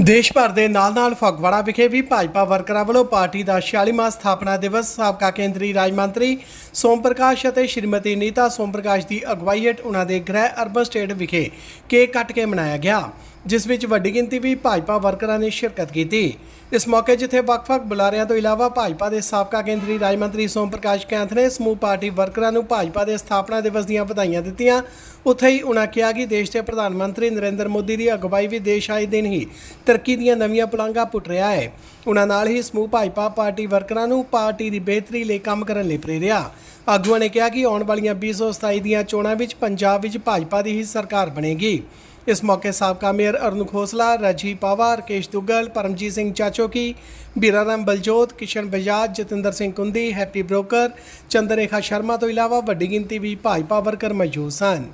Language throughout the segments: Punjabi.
ਦੇਸ਼ ਭਰ ਦੇ ਨਾਲ-ਨਾਲ ਫਗਵਾੜਾ ਵਿਖੇ ਵੀ ਭਾਜਪਾ ਵਰਕਰਾਂ ਵੱਲੋਂ ਪਾਰਟੀ ਦਾ 46ਵਾਂ ਸਥਾਪਨਾ ਦਿਵਸ ਸਾਬਕਾ ਕੇਂਦਰੀ ਰਾਜ ਮੰਤਰੀ ਸੋਮ ਪ੍ਰਕਾਸ਼ ਅਤੇ ਸ਼੍ਰੀਮਤੀ ਨੀਤਾ ਸੋਮ ਪ੍ਰਕਾਸ਼ ਦੀ ਅਗਵਾਈ ਹੇਠ ਉਹਨਾਂ ਦੇ ਗ੍ਰਹਿ ਅਰਬਨ ਸਟੇਟ ਵਿਖੇ ਕੇਕ ਕੱਟ ਕੇ ਮਨਾਇਆ ਗਿਆ। ਜਿਸ ਵਿੱਚ ਵੱਡੀ ਗਿਣਤੀ ਵੀ ਭਾਜਪਾ ਵਰਕਰਾਂ ਨੇ ਸ਼ਿਰਕਤ ਕੀਤੀ। ਇਸ ਮੌਕੇ ਜਿੱਥੇ ਵੱਖ-ਵੱਖ ਬੁਲਾਰਿਆਂ ਤੋਂ ਇਲਾਵਾ ਭਾਜਪਾ ਦੇ ਸਾਬਕਾ ਕੇਂਦਰੀ ਰਾਜ ਮੰਤਰੀ ਸੋਮ ਪ੍ਰਕਾਸ਼ ਕੈਂਥ ਨੇ ਸਮੂਹ ਪਾਰਟੀ ਵਰਕਰਾਂ ਨੂੰ ਭਾਜਪਾ ਦੇ ਸਥਾਪਨਾ ਦਿਵਸ ਦੀਆਂ ਵਧਾਈਆਂ ਦਿੱਤੀਆਂ। ਉੱਥੇ ਹੀ ਉਨ੍ਹਾਂ ਕਿਹਾ ਕਿ ਦੇਸ਼ ਦੇ ਪ੍ਰਧਾਨ ਮੰਤਰੀ ਨਰਿੰਦਰ ਮੋਦੀ ਦੀ ਅਗਵਾਈ ਵੀ ਦੇਸ਼ ਆਏ ਦਿਨ ਹੀ ਤਰੱਕੀ ਦੀਆਂ ਨਵੀਆਂ ਪੁਲਾਂਘਾਂ ਪੁੱਟ ਰਿਹਾ ਹੈ। ਉਨ੍ਹਾਂ ਨਾਲ ਹੀ ਸਮੂਹ ਭਾਜਪਾ ਪਾਰਟੀ ਵਰਕਰਾਂ ਨੂੰ ਪਾਰਟੀ ਦੀ ਬਿਹਤਰੀ ਲਈ ਕੰਮ ਕਰਨ ਲਈ ਪ੍ਰੇਰਿਆ। ਆਗੂਆਂ ਨੇ ਕਿਹਾ ਕਿ ਆਉਣ ਵਾਲੀਆਂ 2027 ਦੀਆਂ ਚੋਣਾਂ ਵਿੱਚ ਪੰਜਾਬ ਵਿੱਚ ਭਾਜਪਾ ਦੀ ਹੀ ਸਰਕਾਰ ਬਣੇਗੀ। ਇਸ ਮੌਕੇ ਸਾਬਕਾ mayor Arun Khosla Raji Pawa Rakesh Duggal, Paramjit Singh Chachoki Biraram Baljot, Kishan Bajaj, Jatinder Singh Kundi, happy broker Chandrekha Sharma ਤੋਂ ਇਲਾਵਾ ਵੱਡੀ ਗਿਣਤੀ ਵੀ ਭਾਜਪਾ ਵਰਕਰ ਮੌਜੂਦ ਸਨ।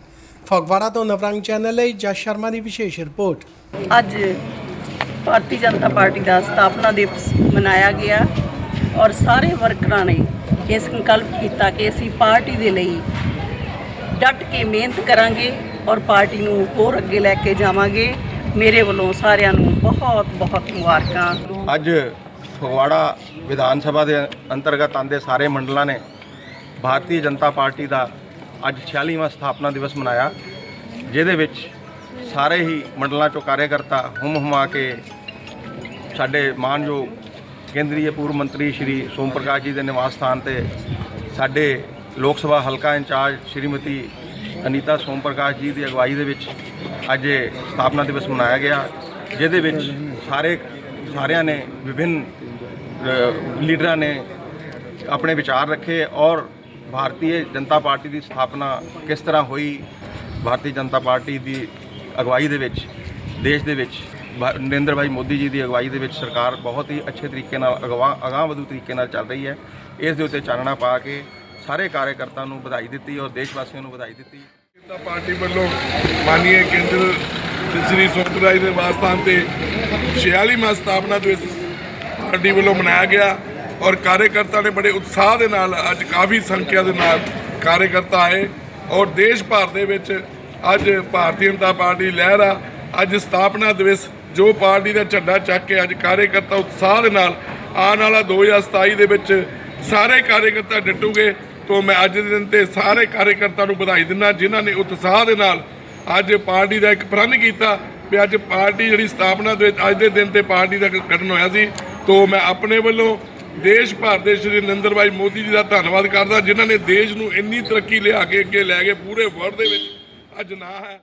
ਫਗਵਾੜਾ ਤੋਂ ਨਵਰੰਗ ਚੈਨਲ ਲਈ ਜਸ ਸ਼ਰਮਾ ਦੀ ਵਿਸ਼ੇਸ਼ ਰਿਪੋਰਟ। ਅੱਜ ਭਾਰਤੀ ਜਨਤਾ ਪਾਰਟੀ ਦਾ ਸਥਾਪਨਾ ਦਿਵਸ ਮਨਾਇਆ ਗਿਆ ਔਰ ਸਾਰੇ ਵਰਕਰਾਂ ਨੇ ਇਹ ਸੰਕਲਪ ਕੀਤਾ ਕਿ ਅਸੀਂ ਪਾਰਟੀ ਦੇ ਲਈ ਡਟ ਕੇ ਮਿਹਨਤ ਕਰਾਂਗੇ ਔਰ ਪਾਰਟੀ ਨੂੰ ਹੋਰ ਅੱਗੇ ਲੈ ਕੇ ਜਾਵਾਂਗੇ। ਮੇਰੇ ਵੱਲੋਂ ਸਾਰਿਆਂ ਨੂੰ ਬਹੁਤ ਬਹੁਤ ਮੁਬਾਰਕਾਂ। ਅੱਜ ਫਗਵਾੜਾ ਵਿਧਾਨ ਸਭਾ ਦੇ ਅੰਤਰਗਤ ਆਉਂਦੇ ਸਾਰੇ ਮੰਡਲਾਂ ਨੇ ਭਾਰਤੀ ਜਨਤਾ ਪਾਰਟੀ ਦਾ ਅੱਜ 46ਵਾਂ ਸਥਾਪਨਾ ਦਿਵਸ ਮਨਾਇਆ, ਜਿਹਦੇ ਵਿੱਚ ਸਾਰੇ ਹੀ ਮੰਡਲਾਂ ਚੋਂ ਕਾਰਜਕਰਤਾ ਹੁਮ ਹੁਮਾ ਕੇ ਸਾਡੇ ਮਾਨਯੋਗ ਕੇਂਦਰੀ ਪੂਰਵ ਮੰਤਰੀ ਸ਼੍ਰੀ ਸੋਮ ਪ੍ਰਕਾਸ਼ ਜੀ ਦੇ ਨਿਵਾਸ ਸਥਾਨ ਤੇ ਸਾਡੇ ਲੋਕ ਸਭਾ ਹਲਕਾ ਇੰਚਾਰਜ ਸ਼੍ਰੀਮਤੀ ਅਨੀਤਾ ਸੋਮ ਪ੍ਰਕਾਸ਼ ਜੀ ਦੀ ਅਗਵਾਈ ਦੇ ਵਿੱਚ ਅੱਜ ਇਹ ਸਥਾਪਨਾ ਦਿਵਸ ਮਨਾਇਆ ਗਿਆ ਜਿਹਦੇ ਵਿੱਚ ਸਾਰੇ ਸਾਰਿਆਂ ਨੇ ਵਿਭਿੰਨ ਅ, ਲੀਡਰਾਂ ਨੇ ਆਪਣੇ ਵਿਚਾਰ ਰੱਖੇ ਔਰ ਭਾਰਤੀ ਜਨਤਾ ਪਾਰਟੀ ਦੀ ਸਥਾਪਨਾ ਕਿਸ ਤਰ੍ਹਾਂ ਹੋਈ ਭਾਰਤੀ ਜਨਤਾ ਪਾਰਟੀ ਦੀ ਅਗਵਾਈ ਦੇ ਵਿੱਚ ਦੇਸ਼ ਦੇ ਵਿੱਚ ਭਾ- ਨਰਿੰਦਰ ਭਾਈ ਮੋਦੀ ਜੀ ਦੀ ਅਗਵਾਈ ਦੇ ਵਿੱਚ ਸਰਕਾਰ ਬਹੁਤ ਹੀ ਅੱਛੇ ਤਰੀਕੇ ਨਾਲ ਅਗਵਾ ਅਗਾਂਹ ਵਧੂ ਤਰੀਕੇ ਨਾਲ ਚੱਲ ਰਹੀ ਹੈ। ਇਸ ਦੇ ਉੱਤੇ ਚਾਨਣਾ ਪਾ ਕੇ ਸਾਰੇ ਕਾਰਜਕਰਤਾਵਾਂ ਨੂੰ ਵਧਾਈ ਦਿੱਤੀ ਔਰ ਦੇਸ਼ ਵਾਸੀਆਂ ਨੂੰ ਵਧਾਈ ਦਿੱਤੀ। ਜਨਤਾ ਪਾਰਟੀ ਵੱਲੋਂ ਮਾਨਨੀय ਕੇਂਦਰ ਸ੍ਰੀ ਸੋਮਰਾਜ ਦੇ ਵਾਸਤਾਨ ਤੇ 46ਵਾਂ ਸਥਾਪਨਾ ਦਿਵਸ ਪਾਰਟੀ ਵੱਲੋਂ ਮਨਾਇਆ ਗਿਆ ਔਰ ਕਾਰਜਕਰਤਾ ਨੇ ਬੜੇ ਉਤਸ਼ਾਹ ਦੇ ਨਾਲ ਅੱਜ ਕਾਫੀ ਸੰਖਿਆ ਦੇ ਨਾਲ ਕਾਰਜਕਰਤਾ ਆਏ ਔਰ ਦੇਸ਼ ਭਰ ਦੇ ਵਿੱਚ ਅੱਜ ਭਾਰਤੀ ਜਨਤਾ ਪਾਰਟੀ ਲਹਿਰ ਆ। ਅੱਜ ਸਥਾਪਨਾ ਦਿਵਸ ਜੋ ਪਾਰਟੀ ਦਾ ਝੰਡਾ ਚੱਕ ਕੇ ਅੱਜ ਕਾਰਜਕਰਤਾ ਉਤਸ਼ਾਹ ਦੇ ਨਾਲ ਆਉਣ ਵਾਲਾ 2027 ਦੇ ਵਿੱਚ ਸਾਰੇ ਕਾਰਜਕਰਤਾ ਡਟੂਗੇ। ਤੋਂ ਮੈਂ ਅੱਜ ਦੇ ਦਿਨ ਤੇ ਸਾਰੇ ਕਾਰਜਕਰਤਾ ਨੂੰ ਵਧਾਈ ਦਿੰਦਾ, ਜਿਨ੍ਹਾਂ ਨੇ ਉਤਸ਼ਾਹ ਦੇ ਨਾਲ ਅੱਜ ਪਾਰਟੀ ਦਾ ਇੱਕ ਪ੍ਰਣ ਕੀਤਾ ਵੀ ਅੱਜ ਪਾਰਟੀ ਜਿਹੜੀ ਸਥਾਪਨਾ ਦੇ ਵਿੱਚ ਅੱਜ ਦੇ ਦਿਨ ਤੇ ਪਾਰਟੀ ਦਾ ਗਠਨ ਹੋਇਆ ਸੀ। ਤੋਂ ਮੈਂ ਆਪਣੇ ਵੱਲੋਂ ਦੇਸ਼ ਭਰ ਦੇ ਸ਼੍ਰੀ ਨਰਿੰਦਰ ਭਾਈ ਮੋਦੀ ਜੀ ਦਾ ਧੰਨਵਾਦ ਕਰਦਾ, ਜਿਨ੍ਹਾਂ ਨੇ ਦੇਸ਼ ਨੂੰ ਇੰਨੀ ਤਰੱਕੀ ਲਿਆ ਕੇ ਅੱਗੇ ਲੈ ਗਏ ਪੂਰੇ ਵਰਲਡ ਦੇ ਵਿੱਚ ਅੱਜ ਨਾ ਹੈ।